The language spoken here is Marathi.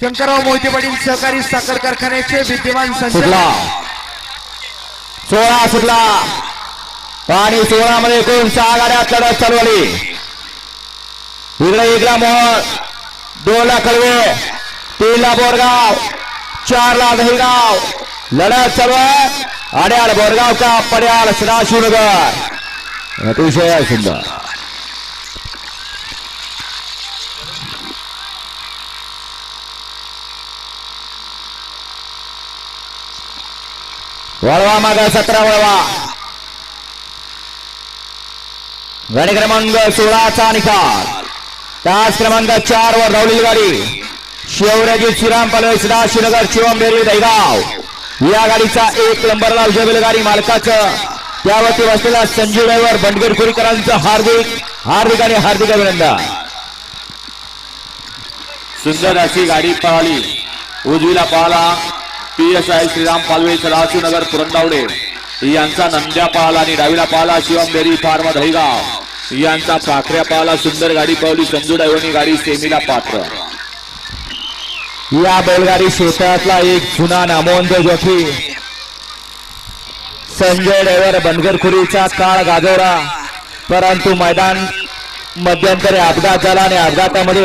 शंकरराव मोहिते पाटील सहकारी साखर कारखान्याचे विद्यमान सुटला. सोळा सुटला. आणि सोळा मध्ये एकूण सहा गाड्या लढत चालू आली इकडे इकडा मोहन दोनला कळवे. तीनला बोरगाव. चारला दहीगाव. लढत चालू आहे. अड्याळ बोरगावचा का सदाशिवनगर. अतिशय सुंदर. वळवा माग सतरा वळवा. गाडी क्रमांक सोळाचा निकाल. तास क्रमांक चार वर धावलेली गाडी. शिवराजी श्रीराम पालवे सदाशिवनगर शिवंबेरी दहीगाव. या गाडीचा एक नंबरला उजवेल गाडी मालकाचं. त्यावरती बसलेला संजीव ड्रायव्हर बंडगर कुरीकरांचं हार्दिक हार्दिक आणि हार्दिक अभिनंदन. सुंदर अशी गाडी पळाली. उजवीला पळाला. P S I Shriram Palwe Sadashivnagar Purandawade. यांचा नंद्या पळाला आणि डावीला पळाला शिवम बेरी फार्म दहीगाव यांचा पाखऱ्या पळाला सुंदर गाडी पावली संजू डायवणी गाडी सेमीला पात्र. या बैलगाडी क्षेत्रातला एक जुना नामवंत जोखी संजय डायव्हर बनगरखुरीचा काळ गाजवला. परंतु मैदान मध्यंतरी अपघात झाला आणि अपघातामध्ये